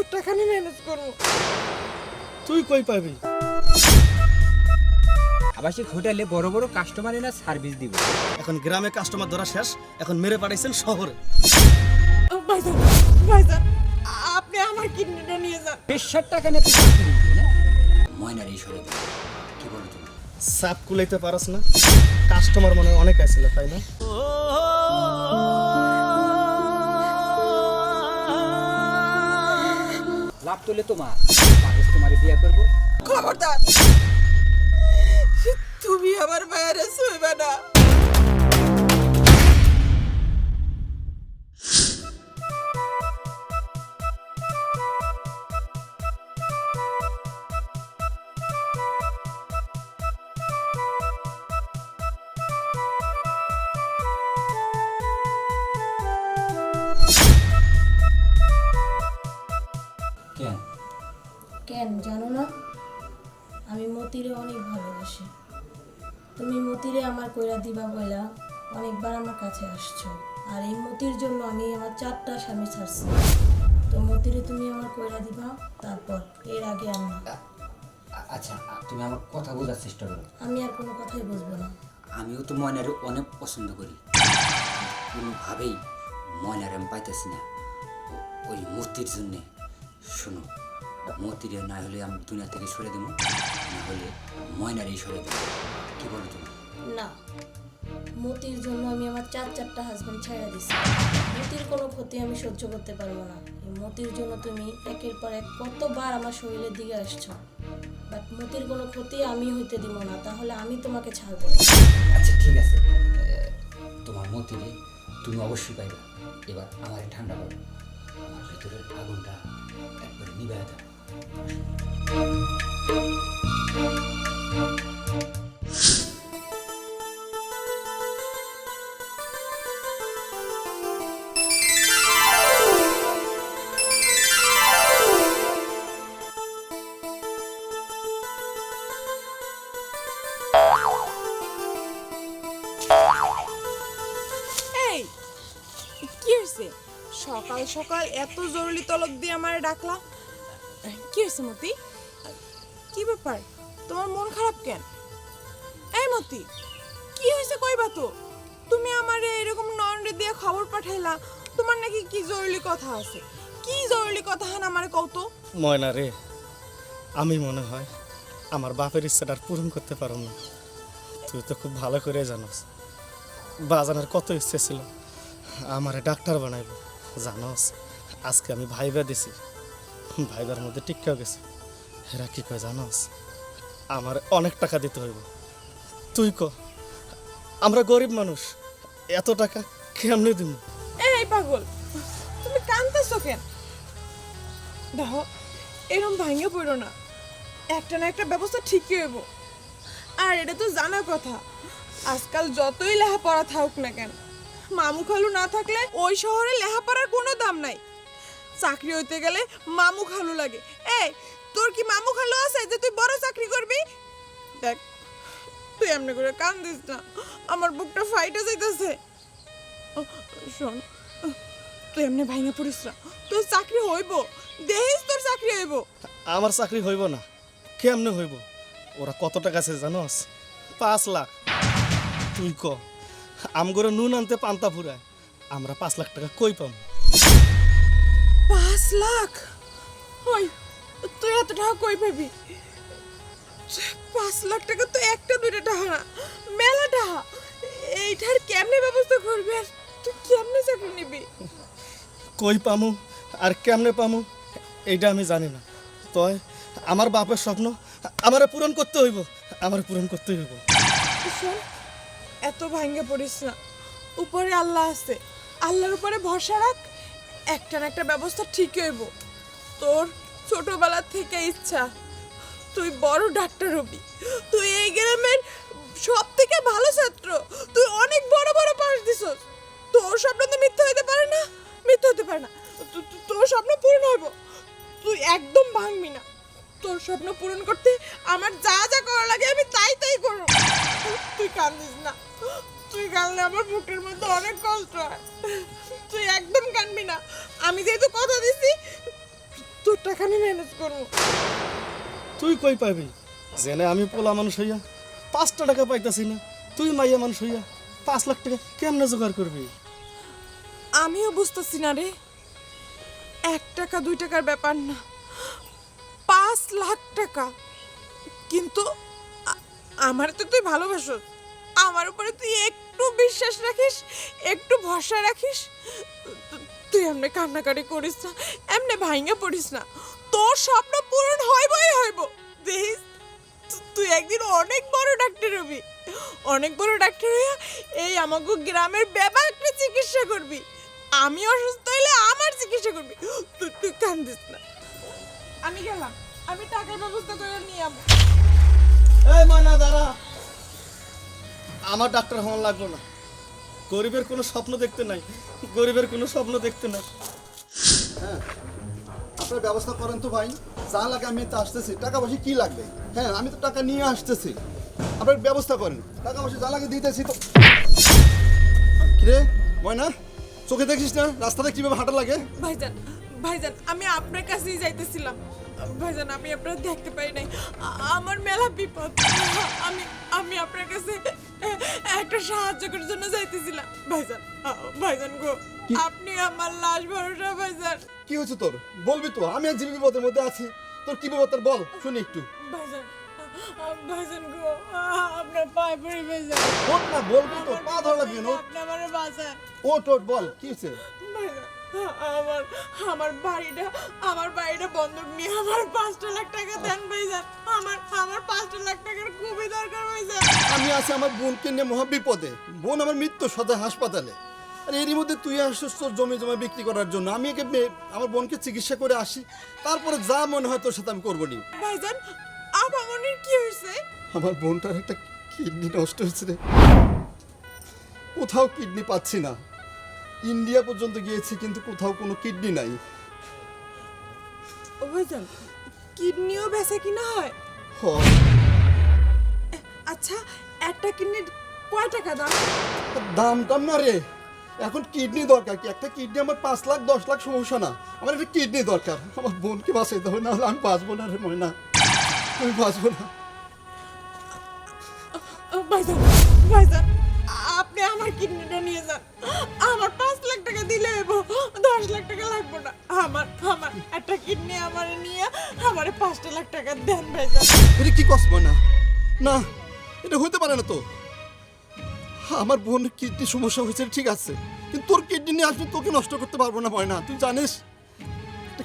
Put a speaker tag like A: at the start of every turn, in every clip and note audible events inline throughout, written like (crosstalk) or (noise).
A: তোর টাকা আমি ম্যানেজ করব।
B: তুই কই পাবি?
C: আবাসিক হোটেলে বড় বড় কাস্টমার এনে সার্ভিস দিব।
B: এখন গ্রামে কাস্টমার ধরা শেষ এখন মেরে পাঠাইছেন শহরে।
A: ভাইজান ভাইজান আপনি আমার কিডনিটা নিয়ে যান।
C: পেশার টাকা নিয়ে তুই না? ময়নার এই সরে কি বলো তুমি?
B: সাপ কুলাইতে পারস না। কাস্টমার মনে হয় অনেক আসছিল তাই না?
C: লাভ তোলে তোমার। কাগজ তোমারে বিয়ে করব।
A: খবরদার তুমি আমার বাইরে শুইবে না।
D: মতিরে অনেক ভালোবাসি। তুমি মতিরে আমার কইরা দিবা বইলা অনেকবার আমার কাছে আসছো। আর এই মতির জন্য আমি আমার চারটা স্বামী ছাড়ছি। তো মতিরে তুমি আমার কইরা দিবা তারপর এর আগে আর না
C: আচ্ছা তুমি আমার কথা বোঝার চেষ্টা করো।
D: আমি আর কোনো কথাই বুঝব না।
C: আমিও তো ময়নার অনেক পছন্দ করি। কোনোভাবেই ময়নার আমি পাইতেছি না। ওই মূর্তির জন্যে। শোনো মূর্তির না হলে আমি দুনিয়া থেকে সরে দেবো। না হলে ময়নারই সরে দেবো কি বলো তুমি?
D: না। মতির জন্য আমি আমার চার চারটা হাজবেন্ড ছাইড়া দিছি। মতির কোনো ক্ষতি আমি সহ্য করতে পারব না। এই মতির জন্য তুমি একের পর এক কতবার আমার শরীরের দিকে আসছো। বাট মতির কোনো ক্ষতি আমি হইতে দিব না তাহলে আমি তোমাকে ছাড়বো।
C: আচ্ছা ঠিক আছে। তোমার মতিরে তুমি অবশ্যই পাইবে। এবার আমার ঠান্ডা করো। আমার ভিতরের আগুনটা একবারে
A: এই কি হয়েছে সকাল সকাল এত জরুরি তলব দিয়ে আমার ডাকলা। কি হয়েছে মতি? কি ব্যাপার? তোমার মন খারাপ কেন? এই মতি, কি হয়েছে কইবা তো? তুমি আমার এরকম নন্ডে দিয়ে খবর পাঠাইলা, তোমার নাকি কি জরুরি কথা আছে? কি জরুরি কথা হান আমার কত
B: ময়না রে, আমি মনে হয় আমার বাপের ইচ্ছাটা আর পূরণ করতে পারো না। তুই তো খুব ভালো করে জানোস, বাজানোর কত ইচ্ছে ছিল, আমার ডাক্তার বানাইব। জানোস, আজকে আমি ভাইবা দিছি, ভাইবার মধ্যে টিক্কাও গেছে। এরা কি কয় জানোস? আমার অনেক টাকা দিতে হইব। তুই ক, আমরা গরিব মানুষ, এত টাকা কেমনে দিব
A: এই পাগল, তুমি কানতেছো কেন? দেখো, এরম ভাঙে পড়ো না। একটা না একটা ব্যবস্থা ঠিকই হইব। আর এটা তো জানা কথা, আজকাল যতই লেখাপড়া থাকুক না কেন, মামু খালু না থাকলে ওই শহরে লেখাপড়ার কোনো দাম নাই। চাকরি হইতে গেলে মামু খালু লাগে। এই তোর কি মামু খালো আছে যে তুই বড় চাকরি করবি? দেখ তুই এমনি করে কান দিস না আমার বুকটা ফাইটে যাইতেছে। শোন তুই এমনি ভাঙে পড়িস না তোর চাকরি হইব দেখিস তোর চাকরি হইব।
B: আমার চাকরি হইব না কেমনে হইব? ওরা কত টাকা আছে জানোস? পাঁচ লাখ। তুই ক আমগরে নুন আনতে পান্তা ফুরায় আমরা পাঁচ লাখ টাকা কই পাম
A: পাঁচ লাখ? ওই তুই এত টাকা কই পাবি? পাঁচ লাখ টাকা তো একটা দুইটা টাকা না মেলা টাকা। এইটার কেমনে ব্যবস্থা করবি আর তুই কেমনে চাকরি নিবি?
B: কই পামু আর কেমনে পামু এইটা আমি জানি না। তয় আমার বাপের স্বপ্ন আমারে পূরণ করতে হইব আমার পূরণ করতে হইব।
A: এত ভাঙ্গে পড়িস না। উপরে আল্লাহ আছে। আল্লাহর উপরে ভরসা রাখ একটা না একটা ব্যবস্থা ঠিক হইব। তোর ছোটবেলা থেকে ইচ্ছা। তুই বড় ডাক্তার হবি। তুই এই গ্রামের সব থেকে ভালো ছাত্র। তুই অনেক বড় বড় পাস দিস তোর স্বপ্ন তো মিথ্যা হতে পারে না। মিথ্যা হতে পারে না। তোর স্বপ্ন পূরণ হইব। তুই একদম ভাঙবি না। তোর স্বপ্ন পূরণ করতে আমার যা যা করা লাগে আমি তাই তাই করব। তুই কান্দিস না। তুই কাঁদলে আমার বুকের মধ্যে অনেক কষ্ট হয়। তুই একদম কানবি না। আমি যেহেতু কথা দিছি তোর টাকা নিয়ে ম্যানেজ করব।
B: তুই কই পাবি? জেনে আমি পোলা মানুষ হইয়া পাঁচটা টাকা পাইতাছি না। তুই মাইয়া মানুষ হইয়া পাঁচ লাখ টাকা কেমনে জোগাড় করবি?
A: আমিও বুঝতেছি না রে। এক টাকা দুই টাকার ব্যাপার না। পাঁচ লাখ টাকা। কিন্তু আমার তো তুই ভালোবাসো। আমার উপরে তুই একটু বিশ্বাস রাখিস একটু ভরসা রাখিস। তুই এমনি কান্নাকাটি করিস না, এমনি ভাঙে পড়িস না। তোর স্বপ্ন পূরণ হইবই হইব। দেখিস তুই একদিন অনেক বড় ডাক্তার হবি। অনেক বড় ডাক্তার হইয়া এই আমাকে গ্রামের ব্যাপারটা চিকিৎসা করবি। আমি অসুস্থ হইলে আমার চিকিৎসা করবি। তুই তুই কান্দিস না। আমি গেলাম। আমি টাকার ব্যবস্থা করে নিয়ে
B: এই মানা দাঁড়া। আমার ডাক্তার হওয়ার লাগবে না। গরিবের কোনো স্বপ্ন দেখতে নাই গরিবের কোনো স্বপ্ন দেখতে নাই।
E: আপনার ব্যবস্থা করেন তো ভাই যা লাগে আমি তো আসতেছি। টাকা পয়সা কি লাগবে? হ্যাঁ আমি তো টাকা নিয়ে আসতেছি। আপনার ব্যবস্থা করেন। টাকা পয়সা যা লাগে দিতেছি তো। কিরে ময়না চোখে দেখিস না? রাস্তাতে কীভাবে হাঁটা লাগে?
A: ভাইজান ভাইজান আমি আপনার কাছেই যাইতেছিলাম। ভাইজান আমি আপনার দেখতে পাই নাই। আমার মেলা বিপদ। আমি আমি আপনার কাছে একটা সাহায্য করার জন্য যাইতেছিলাম। ভাইজান ভাইজান গো আপনি আমার লাশ ভরসা ভাইজান।
E: কি হয়েছে তোর? বলবি তো আমি আর জীবী বিপদের মধ্যে আছি। তোর কি বিপদ তোর বল শুনি একটু।
A: ভাইজান ভাইজান গো আপনার পায়ে পড়ি ভাইজান।
E: বল না বলবি তো পা ধরা লাগবে না
A: আপনি আমার বাঁচান।
E: ও টোট বল কি হয়েছে?
A: আমার আমার বাড়িটা আমার বাড়িটা বন্ধক নিয়ে আমার পাঁচটা লাখ টাকা দেন ভাইজান। আমার আমার পাঁচটা লাখ টাকার ভাইজান
E: আমি আছি আমার বোনকে নিয়ে মহা বিপদে বোন আমার মৃত্যু সদা হাসপাতালে। আর এরই মধ্যে তুই আসছিস তোর জমি জমা বিক্রি করার জন্য। আমি একে আমার বোনকে চিকিৎসা করে আসি। তারপরে যা মনে হয় তোর সাথে আমি করব নি
A: ভাইজান আপামনির কি হয়েছে?
E: আমার বোনটার একটা কিডনি নষ্ট হয়েছে রে। কোথাও কিডনি পাচ্ছি না। ইন্ডিয়া পর্যন্ত গিয়েছি কিন্তু কোথাও কোনো কিডনি নাই।
A: ও ভাইজান কিডনিও বেচা কিনা হয়?
E: হ।
A: আচ্ছা একটা কিডনির কয় টাকা দাম?
E: দাম টাম না রে। এখন কিডনি দরকার কি? একটা কিডনি আমার পাঁচ লাখ দশ লাখ সমস্যা না। আমার একটা কিডনি দরকার। আমার বোনকে বাঁচাইতে হবে না হলে আমি বাঁচবো না রে ময়না। আমি বাঁচবো না।
A: ভাইজান ভাইজান আপনি আমার কিডনিটা নিয়ে যান। আমার পাঁচ লাখ টাকা দিলে হইব দশ লাখ টাকা লাগবে না। আমার আমার একটা কিডনি আমার নিয়ে আমার পাঁচটা লাখ টাকা দেন ভাইজান।
E: এটা কি কষ্ট না না এটা হতে পারে না তো। আমার বোন কিডনি সমস্যা হয়েছে, ঠিক আছে। কিন্তু তোর কিডনি নিয়ে আসলে তোকে নষ্ট করতে পারব না, ময়না। তুই জানিস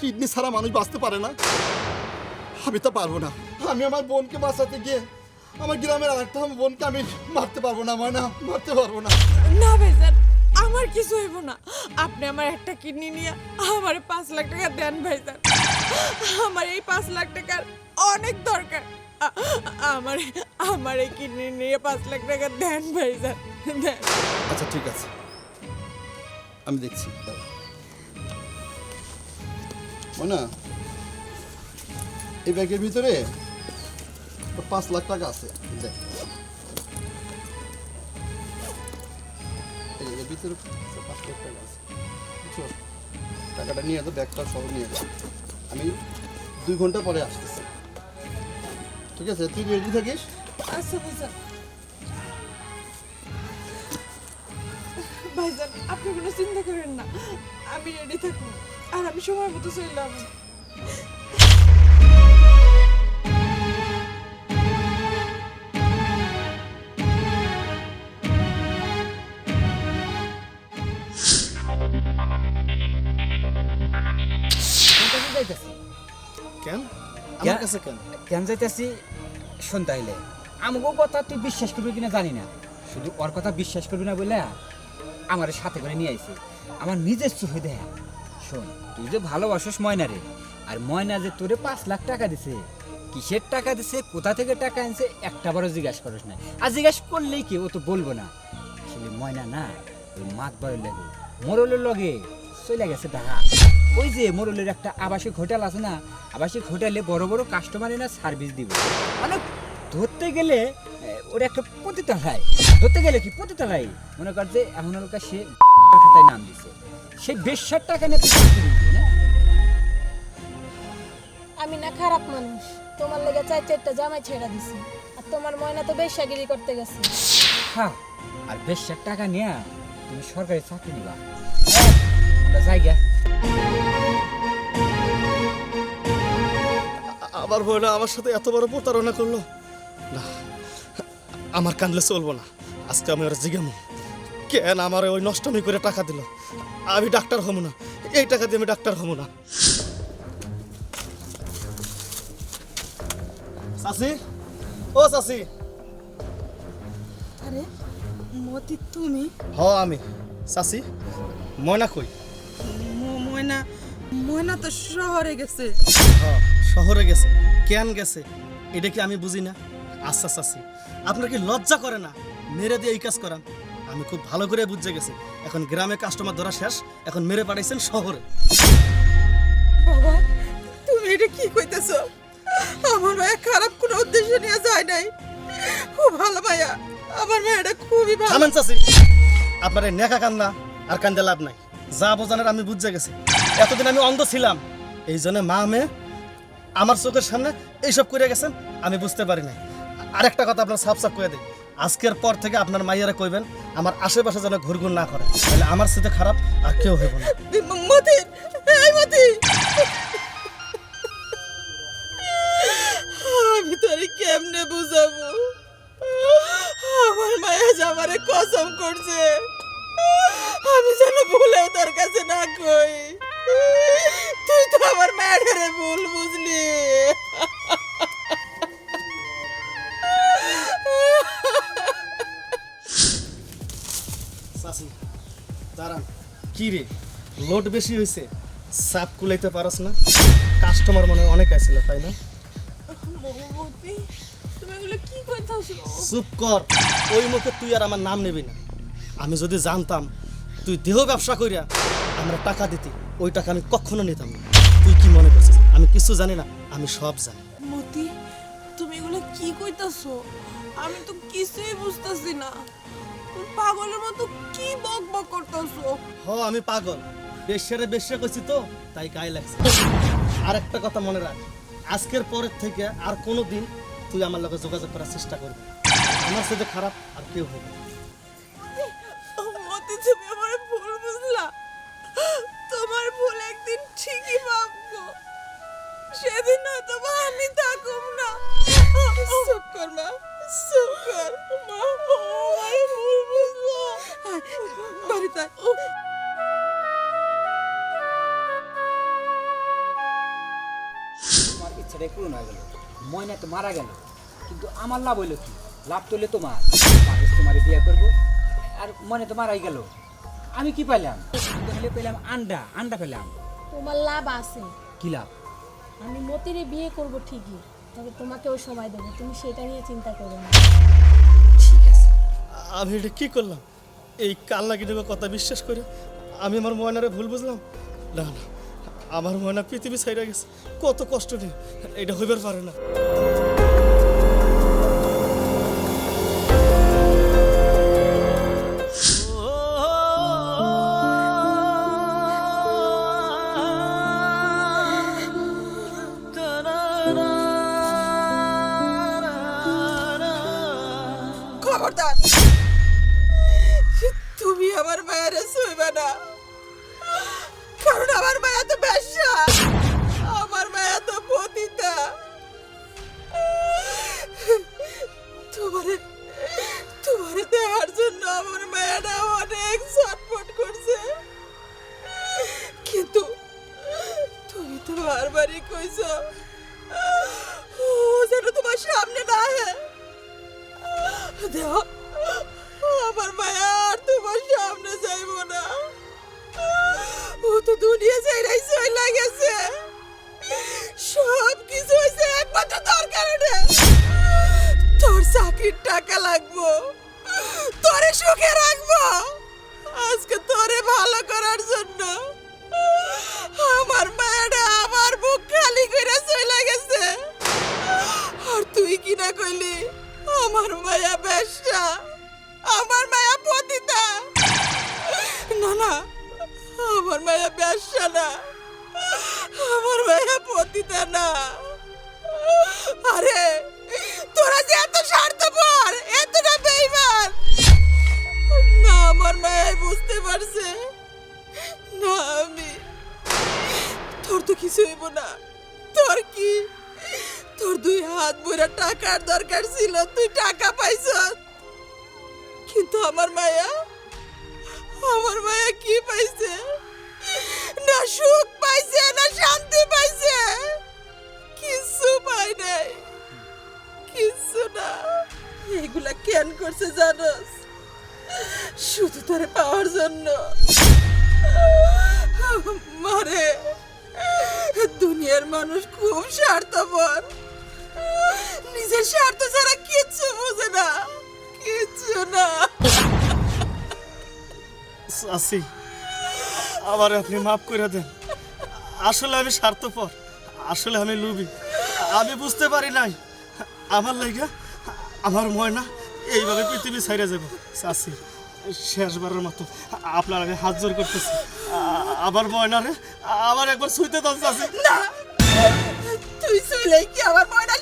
E: কিডনি ছাড়া মানুষ বাঁচতে পারে না। আমি তো পারব না। আমি আমার বোনকে বাঁচাতে গিয়ে আমার গ্রামের আরেকটা আমার বোনকে আমি মারতে পারব না, ময়না। মারতে পারব না।
A: না ভাইজান আমার কিছু হইব না। আপনি আমার একটা কিডনি নিয়ে আমার পাঁচ লাখ টাকা দেন, ভাইজান। আমার এই পাঁচ লাখ টাকার অনেক দরকার। আমার আমার এই কিডনি নিয়ে পাঁচ লাখ টাকা দেন ভাইজান, দেন।
E: আচ্ছা ঠিক আছে। আমি দেখছি। ময়না এই ব্যাগের ভিতরে তোর পাঁচ লাখ টাকা আছে। দেখ। ভিতরে টাকাটা নিয়ে যাও ব্যাগটা সহ নিয়ে যাও আমি দুই ঘণ্টা পরে আসতেছি। ঠিক আছে তুই রেডি থাকিস?
A: আচ্ছা ভাইজান। ভাইজান আপনি কোনো চিন্তা করেন না। আমি রেডি থাকুন আর আমি সময় মতো চললাম
B: কেন? আমার? কাছে কেন?
C: কেন যাইতাছি শোন তাইলে। আমাকেও কথা তুই বিশ্বাস করবি কিনা জানি না। শুধু ওর কথা বিশ্বাস করবি না বলে আমার সাথে করে নিয়ে আইছে। আমার নিজের চোখে দেয়া শোন তুই যে ভালোবাসিস ময়না রে আর ময়না যে তোরে পাঁচ লাখ টাকা দিছে কিসের টাকা দিছে কোথা থেকে টাকা আনছে একটা বড় জিজ্ঞাসা করিস না আর জিজ্ঞাসা করলেই কি ও তো বলব না। আসলে ময়না না ওই মাত বাড়ির লাগে মোরলের লগে চলে গেছে ঢাকা। ওই যে মোরলের একটা আবাসিক হোটেল আছে না আবাসিক হোটেলে বড় বড় কাস্টমার না সার্ভিস দিব। মানে ধরতে গেলে ওর একটা পতিতালায়। ধরতে গেলে কি পতিতালায়? মনে কর যে এমন লোকা সে (laughs) খাতায় নাম দিছে। সেই বেশ্যার টাকা নিয়ে
D: আমি না খারাপ মানুষ। তোমার লেগে চার চারটা জামাই ছেড়া দিছি। আর তোমার ময়না তো বেশাগিরি করতে গেছে।
C: হ্যাঁ আর বেশার টাকা নিয়ে তুমি সরকারি চাকরি নিবা। আমরা যাই গে।
B: আমার বোনা আমার সাথে এত বড় প্রতারণা করল। না আমার কানলে চলবো না। আজকে আমি ওর জিজ্ঞামো কেন আমার ওই নষ্টমি করে টাকা দিল? আমি ডাক্তার হব না। এই টাকা দিয়ে আমি ডাক্তার হব না। চাষি ও চাষি
F: আরে মতি তুমি?
B: হ আমি। চাষি ময়না কই?
F: ম- ময়না ময়না তো শহরে গেছে।
B: শহরে গেছে কেন গেছে এটা কি আমি বুঝি না? আচ্ছা চাচ্ছি আপনার কি লজ্জা করে না? মেরে দিয়ে এই কাজ করান। আমি খুব ভালো করে বুঝে গেছি। এখন গ্রামে কাস্টমার ধরা শেষ এখন মেরে পাঠাইছেন শহরে।
F: বাবা তুমি এটা কি কইতেছ? আমার মায়া খারাপ কোনো উদ্দেশ্য নিয়ে যায় নাই। খুব ভালো মায়া আমার মায়াটা খুবই ভালো।
B: থামেন আপনার নেকা কান্না আর কান্দে লাভ নাই। যা বোঝানোর আমি বুঝে গেছি। এতদিন আমি অন্ধ ছিলাম। এই জন্য মা, মেয়ে, আমার চোখের সামনে এইসব করে গেছেন, আমি বুঝতে পারি নাই। আরেকটা কথা আপনার সাফ সাফ করে দিই। আজকের পর থেকে আপনার মাইয়ারা কইবেন, আমার আশেপাশে যেন ঘুরঘুর না করে। তাহলে আমার সাথে খারাপ আর কেউ হবে না।
F: মতি মতি
B: রে লোড বেশি হয়েছে সাপ কুলাইতে পারস না। কাস্টমার মনে অনেক আসছিল তাই না?
F: মতি তুমি এগুলো কি কইতাছো
B: চুপ কর। ওই মুখে তুই আর আমার নাম নেবি না। আমি যদি জানতাম তুই দেহ ব্যবসা করিয়া আমরা টাকা দিতি ওই টাকা আমি কখনো নিতাম না। তুই কি মনে করছিস? আমি কিছু জানি না আমি সব জানি।
F: মতি তুমি এগুলো কি কইতাছো? আমি তো কিছুই বুঝতাছি না। পাগলের মতো কি বক বক করতাছো?
B: হ আমি পাগল। বেশারে বেশা করছি তো তাই গায়ে লাগছে। আর একটা কথা মনে রাখ আজকের পরের থেকে আর কোনো দিন তুই আমার লগে যোগাযোগ করার চেষ্টা করবি আমার সাথে খারাপ আর কেউ হবে না।
F: মতি তুমি আমার ভুল বুঝলা। তোমার ভুল একদিন ঠিকই ভাববো। সেদিন হয়তো আমি থাকুম না। চুপ কর মা চুপ কর মা ও বুঝলো বাড়িতে।
C: তোমার ইচ্ছাটাই পূরণ হয়ে গেল। ময়না তো মারা গেল। কিন্তু আমার লাভ হইল কি? লাভ তো হইল তোমার। তোমার বিয়ে করব। আর মনে তো মারাই গেল। আমি কি পাইলাম? তাহলে পেলাম আন্ডা। আন্ডা পেলাম।
D: তোমার লাভ আছে।
C: কি লাভ?
D: আমি মতিরে বিয়ে করব ঠিকই। তবে তোমাকেও সময় দেবো, তুমি সেটা নিয়ে চিন্তা করো না।
C: ঠিক আছে।
B: আমি এটা কী করলাম? এই কাল্লা কিটুকু কথা বিশ্বাস করে? আমি আমার ময়নারে ভুল বুঝলাম? না না, আমার ময়না পৃথিবী ছাইরা গেছে। কত কষ্ট নেই এটা হইবার পারে না।
F: বারবারই কইছ। ও যেন তোমার সামনে না আহে দেহ, আমার মায়া আর তোমার সামনে যাইব না। ও তো দুনিয়া চাইরাই সই লাগেছে সব কিছু হয়েছে একমাত্র তোর কারণে। তোর চাকরির টাকা লাগবো। তোরে সুখে রাখব। আজকে তোরে ভালো করার জন্য। হইব না। তোর কি? তোর দুই হাত বইরা টাকার দরকার ছিল, তুই টাকা পাইছ। কিন্তু আমার মায়া আমার মায়া কি পাইছে? না সুখ পাইছে, না শান্তি পাইছে। কিছু পাই নাই। কিছু না। এগুলা কেন করছে জানোস? শুধু তোরে পাওয়ার জন্য। মারে। দুনিয়ার মানুষ খুব স্বার্থপর। নিজের স্বার্থ ছাড়া কিচ্ছু বোঝে না। কিচ্ছু না।
B: আবার আপনি মাফ করে দেন। আসলে আমি স্বার্থপর, আসলে আমি লুবি আমি বুঝতে পারি নাই। আমার লাইগা, আমার ময়না এইভাবে পৃথিবী ছাইরে যাব। চাষি শেষবারের মতো আপনার আমি হাত জোর করতেছি। আ- ময়না রে আবার একবার শুইতে দাও
F: না। তুই শুইলে কি আবার ময়না